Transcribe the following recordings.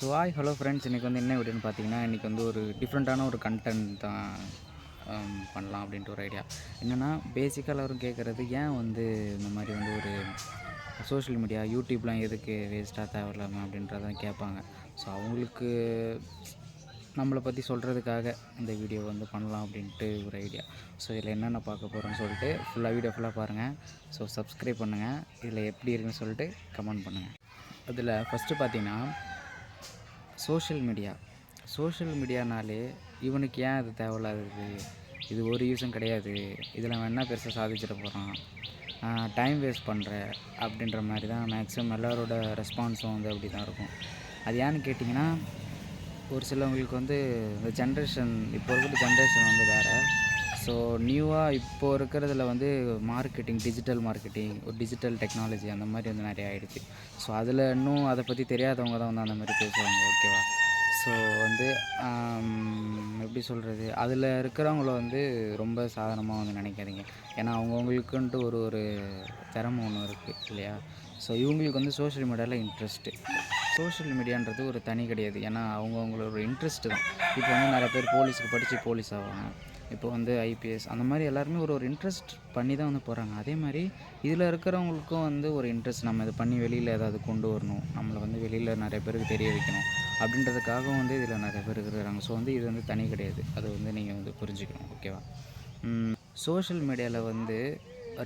So hi hello friends இன்றைக்கி வந்து என்ன வீடியோன்னு பார்த்தீங்கன்னா இன்றைக்கி வந்து ஒரு டிஃப்ரெண்ட்டான ஒரு கண்டென்ட் தான் um, பண்ணலாம் அப்படின்ட்டு ஒரு ஐடியா என்னென்னா பேசிக்காக எல்லோரும் கேட்குறது ஏன் வந்து இந்த மாதிரி வந்து ஒரு சோஷியல் மீடியா யூடியூப்லாம் எதுக்கு வேஸ்ட்டாக தேவையில்லாமல் அப்படின்றதான் கேட்பாங்க. ஸோ அவங்களுக்கு நம்மளை பற்றி சொல்கிறதுக்காக இந்த வீடியோ வந்து பண்ணலாம் அப்படின்ட்டு ஒரு ஐடியா ஸோ இதில் என்னென்ன பார்க்க போகிறோன்னு சொல்லிட்டு ஃபுல்லாக வீடியோ ஃபுல்லாக பாருங்கள் ஸோ சப்ஸ்கிரைப் பண்ணுங்கள் இதில் எப்படி இருக்குன்னு சொல்லிட்டு கமெண்ட் பண்ணுங்கள் அதில் ஃபஸ்ட்டு பார்த்தீங்கன்னா சோஷியல் மீடியா. சோஷியல் மீடியானாலே இவனுக்கு ஏன் அது தேவையில்லாதது? இது ஒரு யூஸும் கிடையாது. இதில் அவன் என்ன பெருசாக சாதிச்சிட போகிறான் டைம் வேஸ்ட் பண்ணுற அப்படின்ற மாதிரி தான் மேக்ஸிமம் எல்லாரோட ரெஸ்பான்ஸும் வந்து அப்படி தான் இருக்கும். அது ஏன்னு கேட்டிங்கன்னா ஒரு சிலவங்களுக்கு வந்து இந்த ஜென்ரேஷன் இப்போ இருக்கிற ஜென்ரேஷன் வந்து வேறு. ஸோ நியூவாக இப்போ இருக்கிறதுல வந்து மார்க்கெட்டிங் டிஜிட்டல் மார்க்கெட்டிங் ஒரு டிஜிட்டல் டெக்னாலஜி அந்த மாதிரி வந்து நிறைய ஆயிடுச்சு. ஸோ அதில் இன்னும் அதை பற்றி தெரியாதவங்க தான் வந்து அந்த மாதிரி பேசுவாங்க ஓகேவா ஸோ வந்து எப்படி சொல்கிறது அதில் இருக்கிறவங்கள வந்து ரொம்ப சாதாரணமாக வந்து நினைக்காதீங்க. ஏன்னா அவங்கவுங்களுக்குன்ட்டு ஒரு ஒரு திறமை ஒன்று இருக்குது இல்லையா? ஸோ இவங்களுக்கு வந்து சோஷியல் மீடியாவில் இன்ட்ரெஸ்ட்டு சோஷியல் மீடியான்றது ஒரு தனி கிடையாது. ஏன்னா அவங்கவுங்களோட இன்ட்ரெஸ்ட்டு தான். இப்போ வந்து நிறைய பேர் போலீஸுக்கு படித்து போலீஸ் ஆவாங்க. இப்போ வந்து ஐபிஎஸ் அந்த மாதிரி எல்லாருமே ஒரு ஒரு இன்ட்ரெஸ்ட் பண்ணி தான் வந்து போகிறாங்க அதே மாதிரி இதில் இருக்கிறவங்களுக்கும் வந்து ஒரு இன்ட்ரெஸ்ட் நம்ம இதை பண்ணி வெளியில் ஏதாவது கொண்டு வரணும். நம்மளை வந்து வெளியில் நிறைய பேருக்கு தெரிய வைக்கணும். அப்படின்றதுக்காகவும் வந்து இதில் நிறைய பேர் இருக்கிறாங்க. ஸோ வந்து இது வந்து தனி கிடையாது. அது வந்து நீங்கள் வந்து புரிஞ்சுக்கணும். ஓகேவா சோஷியல் மீடியாவில் வந்து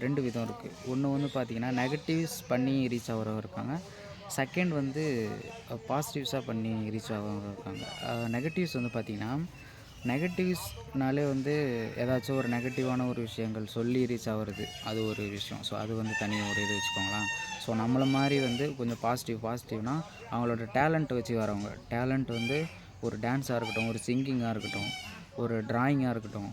ரெண்டு விதம் இருக்குது ஒன்று வந்து பார்த்திங்கன்னா நெகட்டிவ்ஸ் பண்ணி ரீச் ஆகிறவங்க இருக்காங்க. செகண்ட் வந்து பாசிட்டிவ்ஸாக பண்ணி ரீச் ஆகிறவங்க இருக்காங்க. நெகட்டிவ்ஸ் வந்து பார்த்திங்கன்னா நெகட்டிவ்ஸ்னாலே வந்து ஏதாச்சும் ஒரு நெகட்டிவான ஒரு விஷயங்கள் சொல்லி ரீச் ஆகிறது அது ஒரு விஷயம். ஸோ அது வந்து தனி ஒரு இது வச்சுக்கோங்களேன். ஸோ நம்மளை மாதிரி வந்து கொஞ்சம் பாசிட்டிவ் பாசிட்டிவ்னால் அவங்களோட டேலண்ட்டை வச்சு வரவங்க. டேலண்ட் வந்து ஒரு டான்ஸாக இருக்கட்டும் ஒரு சிங்கிங்காக இருக்கட்டும் ஒரு ட்ராயிங்காக இருக்கட்டும்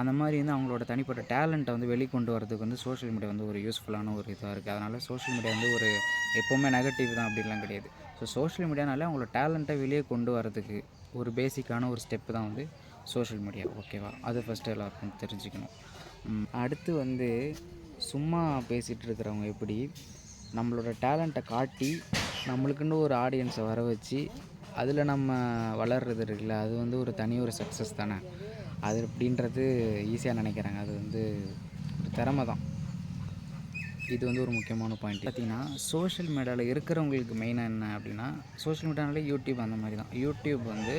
அந்த மாதிரி வந்து அவங்களோட தனிப்பட்ட டேலண்ட்டை வந்து வெளிக்கொண்டு வரதுக்கு வந்து சோஷியல் மீடியா வந்து ஒரு யூஸ்ஃபுல்லான ஒரு இதாக இருக்குது அதனால் சோஷியல் மீடியா வந்து ஒரு எப்போவுமே நெகட்டிவ் தான் அப்படிலாம் கிடையாது. ஸோ சோஷியல் மீடியானாலே அவங்களோட டேலண்ட்டை வெளியே கொண்டு வரதுக்கு ஒரு பேசிக்கான ஒரு ஸ்டெப்பு தான் வந்து சோஷியல் மீடியா ஓகேவா அது ஃபஸ்ட்டு எல்லாருக்கும் தெரிஞ்சுக்கணும். அடுத்து வந்து சும்மா பேசிகிட்டு இருக்கிறவங்க எப்படி நம்மளோட டேலண்ட்டை காட்டி நம்மளுக்குன்னு ஒரு ஆடியன்ஸை வர வச்சு அதில் நம்ம வளர்றது இருக்குல்ல அது வந்து ஒரு தனி ஒரு சக்ஸஸ் தானே? அது அப்படின்றது ஈஸியாக நினைக்கிறாங்க. அது வந்து ஒரு திறமை தான் இது வந்து ஒரு முக்கியமான பாயிண்ட் பார்த்தீங்கன்னா சோஷியல் மீடியாவில் இருக்கிறவங்களுக்கு மெயினாக என்ன அப்படின்னா சோஷியல் மீடியாவில் யூடியூப் அந்த மாதிரி தான். யூடியூப் வந்து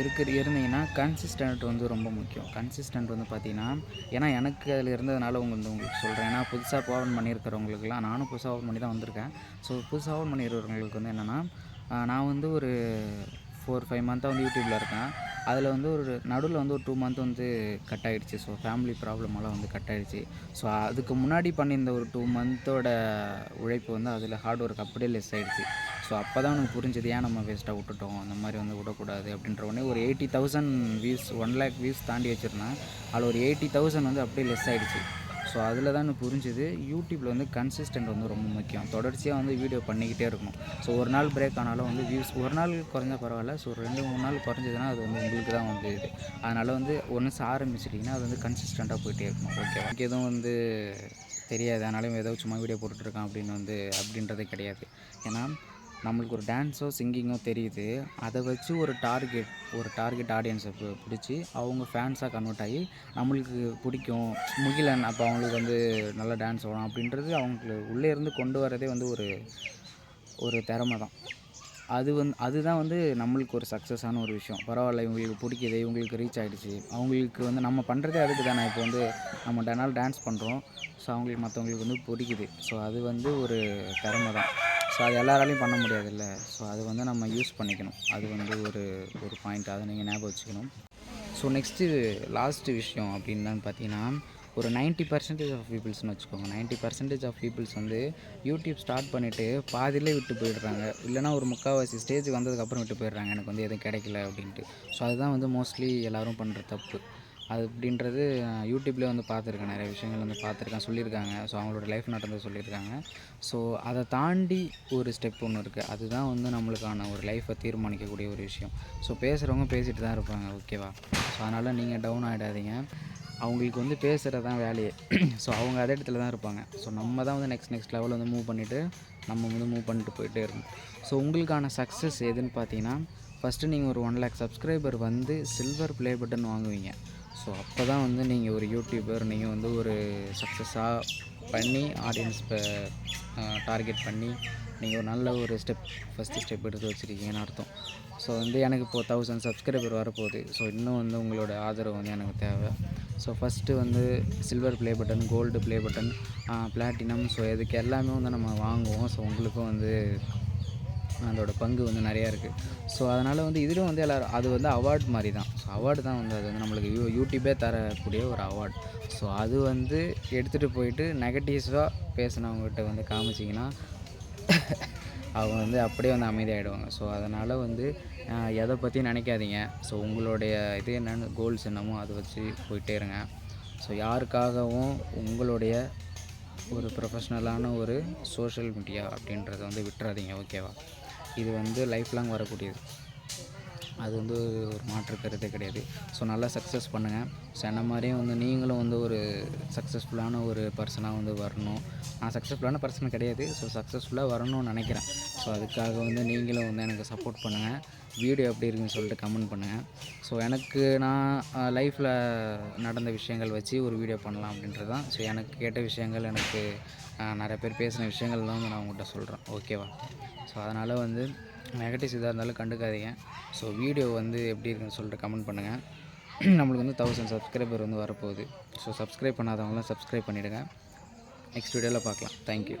இருக்கிற இருந்தீங்கன்னா கன்சிஸ்டன்ட் வந்து ரொம்ப முக்கியம். கன்சிஸ்டன்ட் வந்து பார்த்தீங்கன்னா ஏன்னா எனக்கு அதில் இருந்ததுனால உங்க வந்து உங்களுக்கு சொல்கிறேன் ஏன்னா புதுசாக ஓப்பன் பண்ணியிருக்கிறவங்களுக்குலாம் நானும் புதுசாக ஓப்பன் பண்ணி தான் வந்திருக்கேன். ஸோ புதுசாக ஓப்பன் பண்ணியிருக்கிறவங்களுக்கு வந்து என்னென்னா நான் வந்து ஒரு ஃபோர் ஃபைவ் மந்த்தாக வந்து யூடியூப்பில் இருக்கேன். அதில் வந்து ஒரு நடுவில் வந்து ஒரு டூ மந்த் வந்து கட் ஆகிடுச்சு ஸோ ஃபேமிலி ப்ராப்ளமெல்லாம் வந்து கட் ஆகிடுச்சு ஸோ அதுக்கு முன்னாடி பண்ணியிருந்த ஒரு டூ மந்த்தோட உழைப்பு வந்து அதில் ஹார்ட் ஒர்க் அப்படியே லெஸ் ஆகிடுச்சு ஸோ அப்போ தான் எனக்கு புரிஞ்சது ஏன் நம்ம வேஸ்ட்டாக விட்டுட்டோம்? அந்த மாதிரி வந்து விடக்கூடாது அப்படின்ற உடனே ஒரு eighty thousand views one lakh views தாண்டி வச்சுருந்தேன். அதில் ஒரு எயிட்டி தௌசண்ட் வந்து அப்படியே லெஸ் ஆகிடுச்சு ஸோ அதில் தான் எனக்கு புரிஞ்சுது. யூடியூப்பில் வந்து கன்சிஸ்டன்ட் வந்து ரொம்ப முக்கியம். தொடர்ச்சியாக வந்து வீடியோ பண்ணிக்கிட்டே இருக்கணும். ஸோ ஒரு நாள் பிரேக் ஆனாலும் வந்து வியூஸ் ஒரு நாள் குறைஞ்சா பரவாயில்ல. ஸோ ரெண்டு மூணு நாள் குறைஞ்சதுன்னா அது வந்து உங்களுக்கு தான் வந்து இது. அதனால் வந்து ஒன்று ஆரம்பிச்சிட்டிங்கன்னா அது வந்து கன்சிஸ்டண்ட்டாக போயிட்டே இருக்கணும். ஓகே எனக்கு எதுவும் வந்து தெரியாது. அதனாலும் ஏதோ சும்மா வீடியோ போட்டுட்ருக்கான் அப்படின்னு வந்து அப்படின்றதே கிடையாது. ஏன்னா நம்மளுக்கு ஒரு டான்ஸோ சிங்கிங்கோ தெரியுது. அதை வச்சு ஒரு டார்கெட் ஒரு டார்கெட் ஆடியன்ஸை பிடிச்சி அவங்க ஃபேன்ஸாக கன்வெர்ட் ஆகி நம்மளுக்கு பிடிக்கும். முகிலன் அப்போ அவங்களுக்கு வந்து நல்லா டான்ஸ் வரும் அப்படின்றது அவங்களுக்கு உள்ளே இருந்து கொண்டு வரதே வந்து ஒரு ஒரு திறமை தான். அது வந்து அதுதான் வந்து நம்மளுக்கு ஒரு சக்ஸஸான ஒரு விஷயம். பரவாயில்ல இவங்களுக்கு பிடிக்குது இவங்களுக்கு ரீச் ஆகிடுச்சு அவங்களுக்கு வந்து நம்ம பண்ணுறதே அதுக்கு தானே. இப்போ வந்து நம்ம டனால் டான்ஸ் பண்ணுறோம் ஸோ அவங்களுக்கு மற்றவங்களுக்கு வந்து பிடிக்குது. ஸோ அது வந்து ஒரு திறமை தான். ஸோ அது எல்லாராலையும் பண்ண முடியாதுல்ல. ஸோ அது வந்து நம்ம யூஸ் பண்ணிக்கணும். அது வந்து ஒரு ஒரு பாயிண்ட் அதை நீங்கள் ஞாபகம் வச்சுக்கணும். ஸோ நெக்ஸ்ட்டு லாஸ்ட்டு விஷயம் அப்படின்னு பார்த்தீங்கன்னா ஒரு 90% பர்சன்டேஜ் ஆஃப் பீப்புள்ஸ்னு வச்சுக்கோங்க. 90% பர்சன்டேஜ் ஆஃப் பீப்புள்ஸ் வந்து யூடியூப் ஸ்டார்ட் பண்ணிவிட்டு பாதியிலே விட்டு போயிடுறாங்க. இல்லைனா ஒரு முக்கால்வாசி ஸ்டேஜ் வந்ததுக்கப்புறம் விட்டு போயிடுறாங்க. எனக்கு வந்து எதுவும் கிடைக்கல அப்படின்ட்டு. ஸோ அதுதான் வந்து மோஸ்ட்லி எல்லோரும் பண்ணுற தப்பு. அது அப்படின்றது யூடியூப்லேயே வந்து பார்த்துருக்கேன். நிறைய விஷயங்கள் வந்து பார்த்துருக்கேன் சொல்லியிருக்காங்க. ஸோ அவங்களோட லைஃப் நடந்தது சொல்லியிருக்காங்க. ஸோ அதை தாண்டி ஒரு ஸ்டெப் ஒன்று இருக்குது அதுதான் வந்து நம்மளுக்கான ஒரு லைஃப்பை தீர்மானிக்கக்கூடிய ஒரு விஷயம். ஸோ பேசுகிறவங்க பேசிட்டு தான் இருப்பாங்க ஓகேவா ஸோ அதனால் நீங்கள் டவுன் ஆகிடாதீங்க அவங்களுக்கு வந்து பேசுகிறது தான் வேலையே. ஸோ அவங்க அதே இடத்துல தான் இருப்பாங்க. ஸோ நம்ம தான் வந்து நெக்ஸ்ட் நெக்ஸ்ட் லெவல் வந்து மூவ் பண்ணிவிட்டு நம்ம வந்து மூவ் பண்ணிட்டு போயிட்டே இருக்கணும். ஸோ உங்களுக்கான சக்ஸஸ் எதுன்னு பார்த்தீங்கன்னா ஃபஸ்ட்டு நீங்கள் ஒரு ஒன் லேக் சப்ஸ்கிரைபர் வந்து சில்வர் ப்ளே பட்டன் வாங்குவீங்க. ஸோ அப்போ தான் வந்து நீங்கள் ஒரு யூடியூபர் நீங்கள் வந்து ஒரு சக்ஸஸாக பண்ணி ஆடியன்ஸ் டார்கெட் பண்ணி நீங்கள் ஒரு நல்ல ஒரு ஸ்டெப் ஃபஸ்ட்டு ஸ்டெப் எடுத்து வச்சுருக்கீங்கன்னு அர்த்தம். ஸோ வந்து எனக்கு இப்போது தௌசண்ட் சப்ஸ்கிரைபர் வரப்போகுது. ஸோ இன்னும் வந்து உங்களோட ஆதரவு வந்து எனக்கு தேவை. ஸோ ஃபஸ்ட்டு வந்து silver play button gold play button platinum so இதுக்கு எல்லாமே வந்து நம்ம வாங்குவோம். ஸோ உங்களுக்கும் வந்து அதோட பங்கு வந்து நிறையா இருக்குது ஸோ அதனால் வந்து இதிலும் வந்து எல்லோரும் அது வந்து அவார்ட் மாதிரி தான் ஸோ அவார்டு தான் வந்து அது வந்து நம்மளுக்கு யூ யூடியூபே தரக்கூடிய ஒரு அவார்ட் ஸோ அது வந்து எடுத்துகிட்டு போயிட்டு நெகட்டிவ்ஸாக பேசினவங்ககிட்ட வந்து காமிச்சிங்கன்னா அவங்க வந்து அப்படியே வந்து அமைதியாகிடுவாங்க ஸோ அதனால் வந்து எதை பற்றியும் நினைக்காதீங்க. ஸோ உங்களுடைய இது என்னென்னு கோல்ஸ் என்னமோ அதை வச்சு போயிட்டே இருங்க. ஸோ யாருக்காகவும் உங்களுடைய ஒரு ப்ரொஃபஷ்னலான ஒரு சோஷியல் மீடியா அப்படின்றத வந்து விட்டுறாதீங்க ஓகேவா இது வந்து லைஃப் லாங் வரக்கூடியது. அது வந்து ஒரு மாற்று கருத்தே கிடையாது. ஸோ நல்லா சக்ஸஸ் பண்ணுங்கள் ஸோ என்ன மாதிரியும் வந்து நீங்களும் வந்து ஒரு சக்ஸஸ்ஃபுல்லான ஒரு பர்சனாக வந்து வரணும். நான் சக்ஸஸ்ஃபுல்லான பர்சன் கிடையாது. ஸோ சக்ஸஸ்ஃபுல்லாக வரணும்னு நினைக்கிறேன். ஸோ அதுக்காக வந்து நீங்களும் வந்து எனக்கு சப்போர்ட் பண்ணுங்கள் வீடியோ எப்படி இருக்குன்னு சொல்லிட்டு கமெண்ட் பண்ணுங்கள் ஸோ எனக்கு நான் லைஃப்பில் நடந்த விஷயங்கள் வச்சு ஒரு வீடியோ பண்ணலாம் அப்படின்றது தான் ஸோ எனக்கு கேட்ட விஷயங்கள் எனக்கு நிறைய பேர் பேசின விஷயங்கள் தான் வந்து நான் உங்கள்கிட்ட சொல்கிறேன் ஓகேவா ஸோ அதனால் வந்து நெகட்டிவ்ஸ் எதாக இருந்தாலும் கண்டுக்காதீங்க. ஸோ வீடியோ வந்து எப்படி இருக்குன்னு சொல்லிட்டு கமெண்ட் பண்ணுங்கள் நம்மளுக்கு வந்து தௌசண்ட் சப்ஸ்கிரைபர் வந்து வரப்போகுது. ஸோ சப்ஸ்கிரைப் பண்ணாதவங்களாம் சப்ஸ்கிரைப் பண்ணிவிடுங்க நெக்ஸ்ட் வீடியோவில் பார்க்கலாம். Thank you